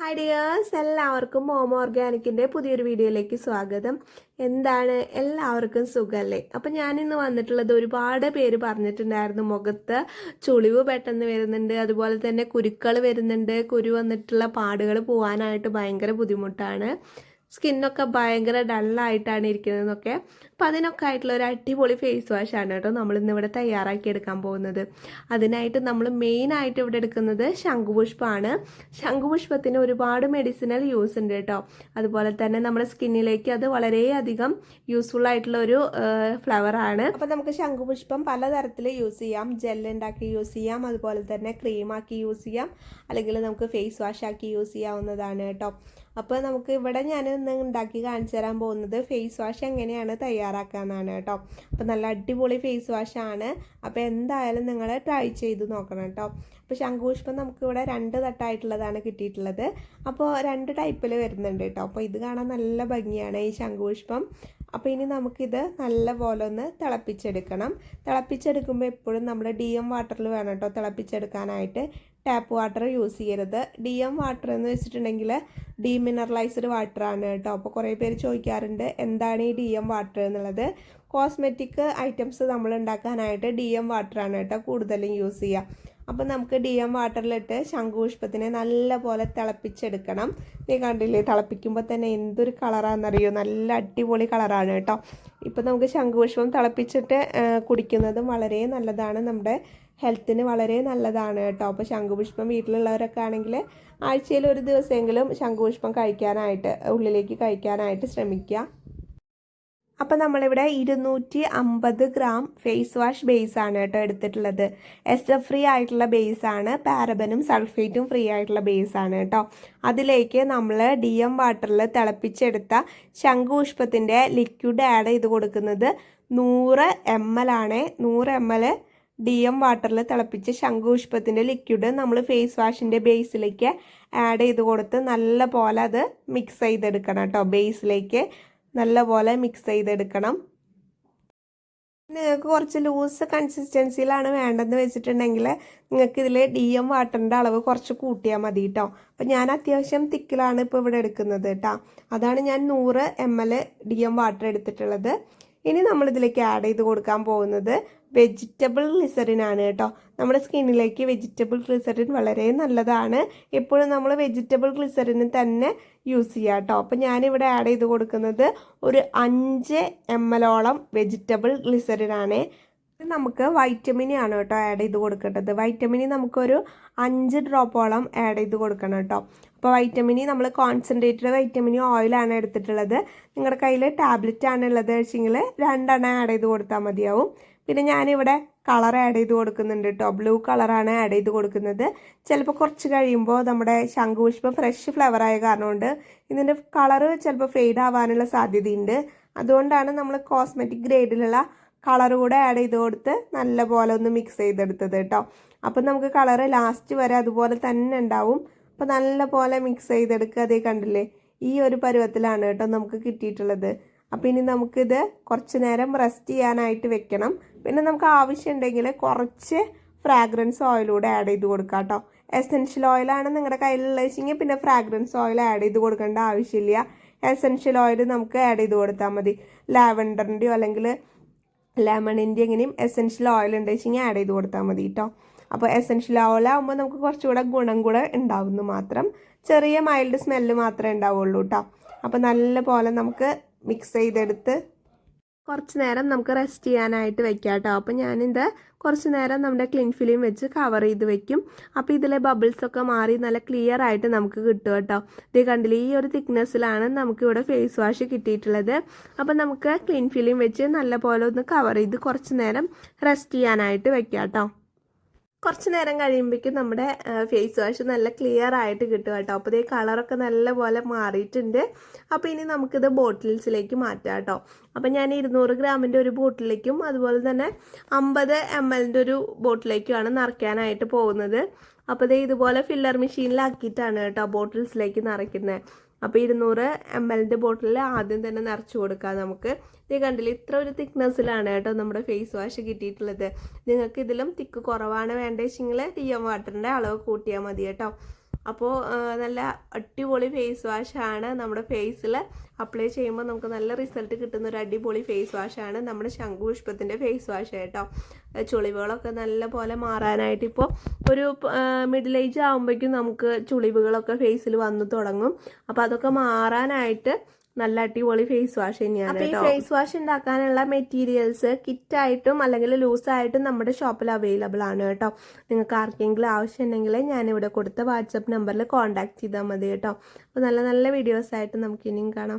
Hi dears എല്ലാവർക്കും മോമോ ഓർഗാനിക്കിന്റെ പുതിയൊരു വീഡിയോയിലേക്ക് സ്വാഗതം. എന്താണ്? എല്ലാവർക്കും സുഖമല്ലേ അപ്പം ഞാനിന്ന് വന്നിട്ടുള്ളത് ഒരുപാട് പേര് പറഞ്ഞിട്ടുണ്ടായിരുന്നു. മുഖത്ത് ചുളിവ് പെട്ടെന്ന് വരുന്നുണ്ട്. അതുപോലെ തന്നെ കുരുക്കൾ വരുന്നുണ്ട്. കുരു വന്നിട്ടുള്ള പാടുകൾ പോകാനായിട്ട് ഭയങ്കര ബുദ്ധിമുട്ടാണ്. സ്കിന്നൊക്കെ ഭയങ്കര ഡള്ളായിട്ടാണ് ഇരിക്കുന്നതെന്നൊക്കെ. അപ്പം അതിനൊക്കെ ആയിട്ടുള്ള ഒരു അടിപൊളി ഫേസ് വാഷാണ് കേട്ടോ നമ്മൾ ഇന്നിവിടെ തയ്യാറാക്കി എടുക്കാൻ പോകുന്നത്. അതിനായിട്ട് നമ്മൾ മെയിനായിട്ട് ഇവിടെ എടുക്കുന്നത് ശംഖുപുഷ്പമാണ് ശംഖുപുഷ്പത്തിന് ഒരുപാട് മെഡിസിനൽ യൂസ് ഉണ്ട് കേട്ടോ. അതുപോലെ തന്നെ നമ്മുടെ സ്കിന്നിലേക്ക് അത് വളരെയധികം യൂസ്ഫുൾ ആയിട്ടുള്ള ഒരു ഫ്ലവറാണ് അപ്പം നമുക്ക് ശംഖുപുഷ്പം പലതരത്തിൽ യൂസ് ചെയ്യാം. ജെൽ ഉണ്ടാക്കി യൂസ് ചെയ്യാം. അതുപോലെ തന്നെ ക്രീമാക്കി യൂസ് ചെയ്യാം. അല്ലെങ്കിൽ നമുക്ക് ഫേസ് വാഷാക്കി യൂസ് ചെയ്യാവുന്നതാണ് കേട്ടോ. അപ്പോൾ നമുക്ക് ഇവിടെ ഞാൻ ഇന്ന് ഉണ്ടാക്കി കാണിച്ചു തരാൻ പോകുന്നത് ഫേസ് വാഷ് എങ്ങനെയാണ് തയ്യാറാക്കാന്നാണ് കേട്ടോ. അപ്പോൾ നല്ല അടിപൊളി ഫേസ് വാഷാണ് അപ്പോൾ എന്തായാലും നിങ്ങൾ ട്രൈ ചെയ്ത് നോക്കണം കേട്ടോ. അപ്പോൾ ശംഖുപുഷ്പം നമുക്കിവിടെ രണ്ട് തട്ടായിട്ടുള്ളതാണ് കിട്ടിയിട്ടുള്ളത്. അപ്പോൾ രണ്ട് ടൈപ്പിൽ വരുന്നുണ്ട് കേട്ടോ. അപ്പോൾ ഇത് കാണാൻ നല്ല ഭംഗിയാണ് ഈ ശംഖുപുഷ്പം. അപ്പോൾ ഇനി നമുക്കിത് നല്ല പോലെ ഒന്ന് തിളപ്പിച്ചെടുക്കണം. തിളപ്പിച്ചെടുക്കുമ്പോൾ എപ്പോഴും നമ്മൾ ഡി എം വാട്ടറിൽ വേണം കേട്ടോ തിളപ്പിച്ചെടുക്കാനായിട്ട്. ടാപ്പ് വാട്ടർ യൂസ് ചെയ്യരുത്. ഡി എം വാട്ടർ എന്ന് വെച്ചിട്ടുണ്ടെങ്കിൽ ഡീമിനറലൈസ്ഡ് ആണ് കേട്ടോ. അപ്പോൾ കുറേ പേര് ചോദിക്കാറുണ്ട് എന്താണ് ഈ ഡി എം വാട്ടർ എന്നുള്ളത്? കോസ്മെറ്റിക് ഐറ്റംസ് നമ്മൾ ഉണ്ടാക്കാനായിട്ട് ഡി എം ആണ് കേട്ടോ കൂടുതലും യൂസ് ചെയ്യുക. അപ്പം നമുക്ക് ഡി എം വാട്ടറിലിട്ട് ശംഖുപുഷ്പത്തിനെ നല്ലപോലെ തിളപ്പിച്ചെടുക്കണം. നീ കണ്ടില്ലേ തിളപ്പിക്കുമ്പോൾ തന്നെ എന്തൊരു കളറാണെന്നറിയോ നല്ല അടിപൊളി കളറാണ് കേട്ടോ. ഇപ്പോൾ നമുക്ക് ശംഖുപുഷ്പം തിളപ്പിച്ചിട്ട് കുടിക്കുന്നതും വളരെ നല്ലതാണ്. നമ്മുടെ ഹെൽത്തിന് വളരെ നല്ലതാണ് കേട്ടോ. അപ്പോൾ ശംഖുപുഷ്പം വീട്ടിലുള്ളവരൊക്കെ ആണെങ്കിൽ ആഴ്ചയിൽ ഒരു ദിവസമെങ്കിലും ശംഖുപുഷ്പം കഴിക്കാനായിട്ട് ഉള്ളിലേക്ക് കഴിക്കാനായിട്ട് ശ്രമിക്കുക. അപ്പോൾ നമ്മളിവിടെ ഇരുന്നൂറ്റി അമ്പത് ഗ്രാം ഫേസ് വാഷ് ബേസ് ആണ് കേട്ടോ എടുത്തിട്ടുള്ളത്. എസ് എഫ് ഫ്രീ ആയിട്ടുള്ള ബേസ് ആണ്. പാരബനും സൾഫേറ്റും ഫ്രീ ആയിട്ടുള്ള ബേസ് ആണ് കേട്ടോ. അതിലേക്ക് നമ്മൾ ഡി എം വാട്ടറിൽ തിളപ്പിച്ചെടുത്ത ശംഖുപുഷ്പത്തിന്റെ ലിക്വിഡ് ആഡ് ചെയ്ത് കൊടുക്കുന്നത് നൂറ് എം എൽ ആണ്. നൂറ് എം എൽ ഡി എം വാട്ടറിൽ തിളപ്പിച്ച ശംഖുപുഷ്പത്തിന്റെ ലിക്വിഡ് നമ്മൾ ഫേസ് വാഷിന്റെ ബേസിലേക്ക് ആഡ് ചെയ്ത് കൊടുത്ത് നല്ല പോലെ അത് മിക്സ് ചെയ്തെടുക്കണം കേട്ടോ. ബേസിലേക്ക് നല്ല പോലെ മിക്സ് ചെയ്തെടുക്കണം നിങ്ങൾക്ക് കുറച്ച് ലൂസ് കൺസിസ്റ്റൻസിയിലാണ് വേണ്ടതെന്ന് വെച്ചിട്ടുണ്ടെങ്കിൽ നിങ്ങൾക്ക് ഇതിൽ ഡി എം വാട്ടറിന്റെ അളവ് കുറച്ച് കൂട്ടിയാൽ മതി കേട്ടോ അപ്പം ഞാൻ അത്യാവശ്യം തിക്കിലാണ് ഇപ്പോൾ ഇവിടെ എടുക്കുന്നത് കേട്ടോ അതാണ് ഞാൻ നൂറ് M L D M water എടുത്തിട്ടുള്ളത്. ഇനി നമ്മളിതിലേക്ക് ആഡ് ചെയ്ത് കൊടുക്കാൻ പോകുന്നത് വെജിറ്റബിൾ ഗ്ലിസറിൻ ആണ് കേട്ടോ. നമ്മുടെ സ്കിന്നിലേക്ക് വെജിറ്റബിൾ ഗ്ലിസറിൻ വളരെ നല്ലതാണ്. എപ്പോഴും നമ്മൾ വെജിറ്റബിൾ ഗ്ലിസറിന് തന്നെ യൂസ് ചെയ്യുക കേട്ടോ. അപ്പം ഞാനിവിടെ ആഡ് ചെയ്ത് കൊടുക്കുന്നത് ഒരു അഞ്ച് എം ഓളം വെജിറ്റബിൾ ഗ്ലിസറിൻ ആണ്. നമുക്ക് വൈറ്റമിൻ ആണ് കേട്ടോ ആഡ് ചെയ്ത് കൊടുക്കേണ്ടത്. വൈറ്റമിനി നമുക്കൊരു അഞ്ച് ഡ്രോപ്പോളം ആഡ് ചെയ്ത് കൊടുക്കണം കേട്ടോ. അപ്പോൾ വൈറ്റമിനി നമ്മൾ കോൺസെൻട്രേറ്റഡ് വൈറ്റമിനി ഓയിലാണ് എടുത്തിട്ടുള്ളത്. നിങ്ങളുടെ കയ്യിൽ ടാബ്ലറ്റ് ആണ് ഉള്ളത് വെച്ചെങ്കിൽ രണ്ടെണ്ണം ആഡ് ചെയ്ത് കൊടുത്താൽ മതിയാവും. പിന്നെ ഞാനിവിടെ കളർ ആഡ് ചെയ്ത് കൊടുക്കുന്നുണ്ട് കേട്ടോ. ബ്ലൂ കളറാണ് ആഡ് ചെയ്ത് കൊടുക്കുന്നത്. ചിലപ്പോൾ കുറച്ച് കഴിയുമ്പോൾ നമ്മുടെ ശംഖുപുഷ്പം ഫ്രഷ് ഫ്ലവർ ആയ കാരണം കൊണ്ട് ഇതിന്റെ കളറ് ചിലപ്പോൾ ഫെയ്ഡ് ആവാനുള്ള സാധ്യതയുണ്ട്. അതുകൊണ്ടാണ് നമ്മൾ കോസ്മെറ്റിക് ഗ്രേഡിലുള്ള കളർ കൂടെ ആഡ് ചെയ്ത് കൊടുത്ത് നല്ലപോലെ ഒന്ന് മിക്സ് ചെയ്തെടുത്തത് കേട്ടോ. അപ്പം നമുക്ക് കളറ് ലാസ്റ്റ് വരെ അതുപോലെ തന്നെ ഉണ്ടാവും. അപ്പോൾ നല്ലപോലെ മിക്സ് ചെയ്തെടുക്കുക. അതേ കണ്ടില്ലേ? ഈ ഒരു പരുവത്തിലാണ് കേട്ടോ നമുക്ക് കിട്ടിയിട്ടുള്ളത്. അപ്പോൾ ഇനി നമുക്കിത് കുറച്ച് നേരം റെസ്റ്റ് ചെയ്യാനായിട്ട് വെക്കണം. പിന്നെ നമുക്ക് ആവശ്യമുണ്ടെങ്കിൽ കുറച്ച് ഫ്രാഗ്രൻസ് ഓയിലൂടെ ആഡ് ചെയ്ത് കൊടുക്കാം കേട്ടോ. എസെൻഷ്യൽ ഓയിലാണ് നിങ്ങളുടെ കയ്യിലുള്ള വെച്ചെങ്കിൽ പിന്നെ ഫ്രാഗ്രൻസ് ഓയിൽ ആഡ് ചെയ്ത് കൊടുക്കേണ്ട ആവശ്യമില്ല. എസെൻഷ്യൽ ഓയിൽ നമുക്ക് ആഡ് ചെയ്ത് കൊടുത്താൽ മതി. ലാവൻഡറിന്റെയോ അല്ലെങ്കിൽ ലെമണിന്റെ എങ്ങനെയും എസെൻഷ്യൽ ഓയിൽ ഉണ്ട് വെച്ചെങ്കിൽ ആഡ് ചെയ്ത് കൊടുത്താൽ മതി കേട്ടോ അപ്പോൾ എസെൻഷ്യൽ ഓയിൽ ആകുമ്പോൾ നമുക്ക് കുറച്ചുകൂടെ ഗുണം കൂടെ ഉണ്ടാവുന്നു മാത്രം. ചെറിയ മൈൽഡ് സ്മെല്ല് മാത്രമേ ഉണ്ടാവുള്ളൂ കേട്ടോ അപ്പോൾ നല്ല പോലെ നമുക്ക് മിക്സ് ചെയ്തെടുത്ത് കുറച്ച് നേരം നമുക്ക് റെസ്റ്റ് ചെയ്യാനായിട്ട് വെക്കാം കേട്ടോ അപ്പോൾ ഞാനിത് കുറച്ച് നേരം നമ്മുടെ ക്ലീൻ ഫിലിം വെച്ച് കവർ ചെയ്ത് വെക്കും. അപ്പോൾ ഇതിലെ ബബിൾസ് ഒക്കെ മാറി നല്ല ക്ലിയർ ആയിട്ട് നമുക്ക് കിട്ടും കേട്ടോ ഇത് കണ്ടില്ല ഈ ഒരു തിക്നെസ്സിലാണ് നമുക്ക് ഇവിടെ ഫേസ് വാഷ് കിട്ടിയിട്ടുള്ളത്. അപ്പോൾ നമുക്ക് ക്ലീൻ ഫിലിം വെച്ച് നല്ല പോലെ ഒന്ന് കവർ ചെയ്ത് കുറച്ച് നേരം റെസ്റ്റ് ചെയ്യാനായിട്ട് വെക്കാം കേട്ടോ കുറച്ച് നേരം കഴിയുമ്പോഴേക്കും നമ്മുടെ ഫേസ് വാഷ് നല്ല ക്ലിയർ ആയിട്ട് കിട്ടും കേട്ടോ. അപ്പോൾ ഇതേ കളറൊക്കെ നല്ല പോലെ മാറിയിട്ടുണ്ട്. അപ്പോൾ ഇനി നമുക്കിത് ബോട്ടിൽസിലേക്ക് മാറ്റാം കേട്ടോ. അപ്പോൾ ഞാൻ ഇരുന്നൂറ് ഗ്രാമിന്റെ ഒരു ബോട്ടിലേക്കും അതുപോലെ തന്നെ അമ്പത് എം എല്ലിന്റെ ഒരു ബോട്ടിലേക്കുമാണ് നിറയ്ക്കാനായിട്ട് പോകുന്നത്. അപ്പോൾ ഇതേ ഇതുപോലെ ഫില്ലർ മെഷീനിലാക്കിയിട്ടാണ് കേട്ടോ ബോട്ടിൽസിലേക്ക് നിറയ്ക്കുന്നത്. അപ്പോൾ ഇരുന്നൂറ് എം എല്ലിന്റെ ബോട്ടിൽ ആദ്യം തന്നെ നിറച്ച് കൊടുക്കാം നമുക്ക്. ഇത് കണ്ടില്ല? ഇത്ര ഒരു തിക്നെസ്സിലാണ് കേട്ടോ നമ്മുടെ ഫേസ് വാഷ് കിട്ടിയിട്ടുള്ളത്. നിങ്ങൾക്ക് ഇതിലും തിക്ക് കുറവാണ് വേണ്ടതെങ്കിൽ ടി എം വാട്ടറിന്റെ അളവ് കൂട്ടിയാൽ മതി കേട്ടോ. അപ്പോൾ നല്ല അടിപൊളി ഫേസ് വാഷാണ് നമ്മുടെ ഫേസിൽ അപ്ലൈ ചെയ്യുമ്പോൾ നമുക്ക് നല്ല റിസൾട്ട് കിട്ടുന്ന ഒരു അടിപൊളി ഫേസ് വാഷാണ് നമ്മുടെ ശംഖുപുഷ്പത്തിന്റെ ഫേസ് വാഷ് കേട്ടോ. ചുളിവുകളൊക്കെ നല്ല പോലെ മാറാനായിട്ട് ഇപ്പോൾ ഒരു മിഡിൽ ഏജ് ആകുമ്പോഴേക്കും നമുക്ക് ചുളിവുകളൊക്കെ ഫേസിൽ വന്നു തുടങ്ങും. അപ്പോൾ അതൊക്കെ മാറാനായിട്ട് നല്ല അടിപൊളി ഫേസ് വാഷ് തന്നെയാണ് ഈ ഫേസ് വാഷ് ഉണ്ടാക്കാനുള്ള മെറ്റീരിയൽസ് കിറ്റ് ആയിട്ടും അല്ലെങ്കിൽ ലൂസ് ആയിട്ടും നമ്മുടെ ഷോപ്പിൽ അവൈലബിൾ ആണ് കേട്ടോ. നിങ്ങൾക്ക് ആർക്കെങ്കിലും ആവശ്യം ഉണ്ടെങ്കിൽ ഞാനിവിടെ കൊടുത്ത വാട്സപ്പ് നമ്പറിൽ കോൺടാക്ട് ചെയ്താൽ മതി കേട്ടോ. അപ്പോൾ നല്ല നല്ല വീഡിയോസ് ആയിട്ട് നമുക്ക് ഇനിയും കാണാം.